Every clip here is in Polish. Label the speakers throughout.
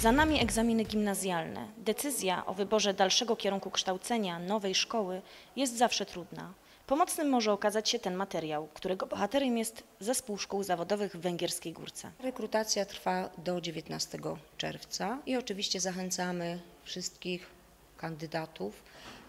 Speaker 1: Za nami egzaminy gimnazjalne. Decyzja o wyborze dalszego kierunku kształcenia nowej szkoły jest zawsze trudna. Pomocnym może okazać się ten materiał, którego bohaterem jest Zespół Szkół Zawodowych w Węgierskiej Górce.
Speaker 2: Rekrutacja trwa do 19 czerwca i oczywiście zachęcamy wszystkich kandydatów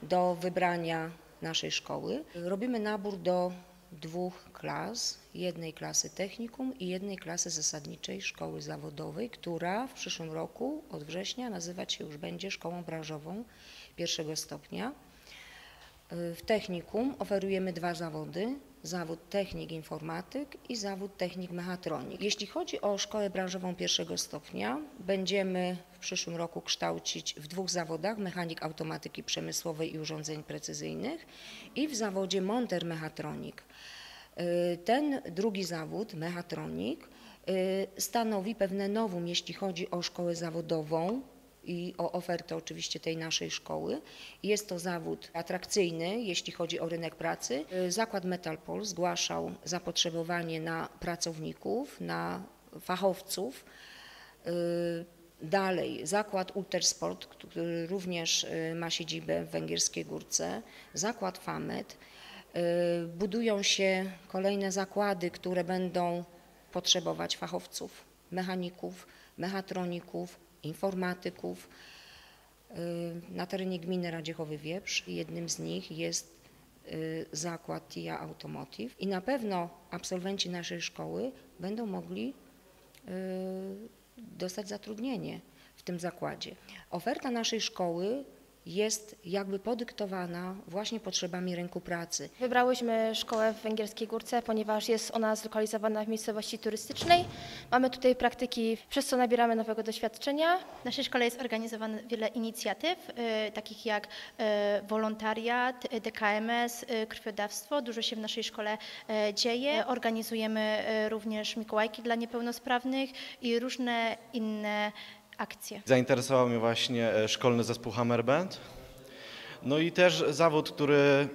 Speaker 2: do wybrania naszej szkoły. Robimy nabór do dwóch klas, jednej klasy technikum i jednej klasy zasadniczej szkoły zawodowej, która w przyszłym roku od września nazywać się już będzie szkołą branżową pierwszego stopnia. W technikum oferujemy dwa zawody, zawód technik informatyk i zawód technik mechatronik. Jeśli chodzi o szkołę branżową pierwszego stopnia, będziemy w przyszłym roku kształcić w dwóch zawodach, mechanik automatyki przemysłowej i urządzeń precyzyjnych i w zawodzie monter mechatronik. Y, Ten drugi zawód, mechatronik, y, stanowi pewne nowum, jeśli chodzi o szkołę zawodową i o ofertę oczywiście tej naszej szkoły. Jest to zawód atrakcyjny, jeśli chodzi o rynek pracy. Y, Zakład Metalpol zgłaszał zapotrzebowanie na pracowników, na fachowców. Y, Dalej, zakład Ultersport, który również y, ma siedzibę w Węgierskiej Górce, zakład FAMED. Y, Budują się kolejne zakłady, które będą potrzebować fachowców, mechaników, mechatroników, informatyków. Y, Na terenie gminy Radziechowy-Wieprz jednym z nich jest y, zakład TIA Automotive i na pewno absolwenci naszej szkoły będą mogli y, dostać zatrudnienie w tym zakładzie. Oferta naszej szkoły jest jakby podyktowana właśnie potrzebami rynku pracy.
Speaker 3: Wybrałyśmy szkołę w Węgierskiej Górce, ponieważ jest ona zlokalizowana w miejscowości turystycznej. Mamy tutaj praktyki, przez co nabieramy nowego doświadczenia.
Speaker 4: W naszej szkole jest organizowane wiele inicjatyw, y, takich jak y, wolontariat, y, DKMS, y, krwiodawstwo. Dużo się w naszej szkole y, dzieje. Organizujemy y, również Mikołajki dla niepełnosprawnych i różne inne akcje.
Speaker 5: Zainteresował mnie właśnie e, szkolny zespół Hammer Band. No i też zawód, który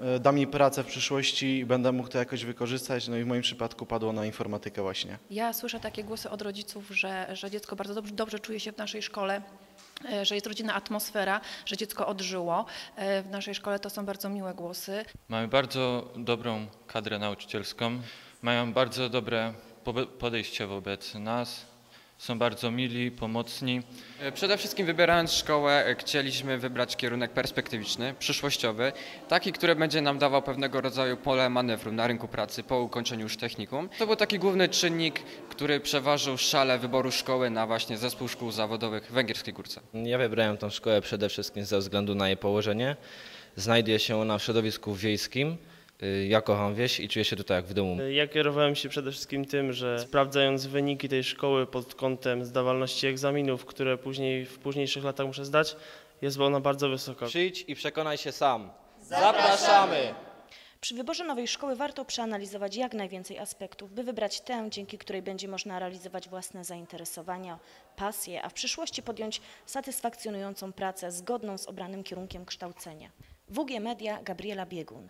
Speaker 5: e, da mi pracę w przyszłości i będę mógł to jakoś wykorzystać. No i w moim przypadku padło na informatykę właśnie.
Speaker 6: Ja słyszę takie głosy od rodziców, że, że dziecko bardzo dobrze, dobrze czuje się w naszej szkole, e, że jest rodzinna atmosfera, że dziecko odżyło. W naszej szkole to są bardzo miłe głosy.
Speaker 7: Mamy bardzo dobrą kadrę nauczycielską, mają bardzo dobre podejście wobec nas, są bardzo mili, pomocni.
Speaker 8: E, Przede wszystkim wybierając szkołę e, chcieliśmy wybrać kierunek perspektywiczny, przyszłościowy, taki, który będzie nam dawał pewnego rodzaju pole manewru na rynku pracy po ukończeniu już technikum. To był taki główny czynnik, który przeważył w szale wyboru szkoły na właśnie zespół szkół zawodowych w Węgierskiej Górce.
Speaker 9: Ja wybrałem tą szkołę przede wszystkim ze względu na jej położenie. Znajduje się ona w środowisku wiejskim. Y, Ja kocham wieś i czuję się tutaj jak w domu.
Speaker 10: Ja kierowałem się przede wszystkim tym, że sprawdzając wyniki tej szkoły pod kątem zdawalności egzaminów, które później w późniejszych latach muszę zdać, jest ona bardzo wysoka.
Speaker 9: Przyjdź i przekonaj się sam. Zapraszamy!
Speaker 1: Przy wyborze nowej szkoły warto przeanalizować jak najwięcej aspektów, by wybrać tę, dzięki której będzie można realizować własne zainteresowania, pasje, a w przyszłości podjąć satysfakcjonującą pracę zgodną z obranym kierunkiem kształcenia. WG Media, Gabriela Biegun.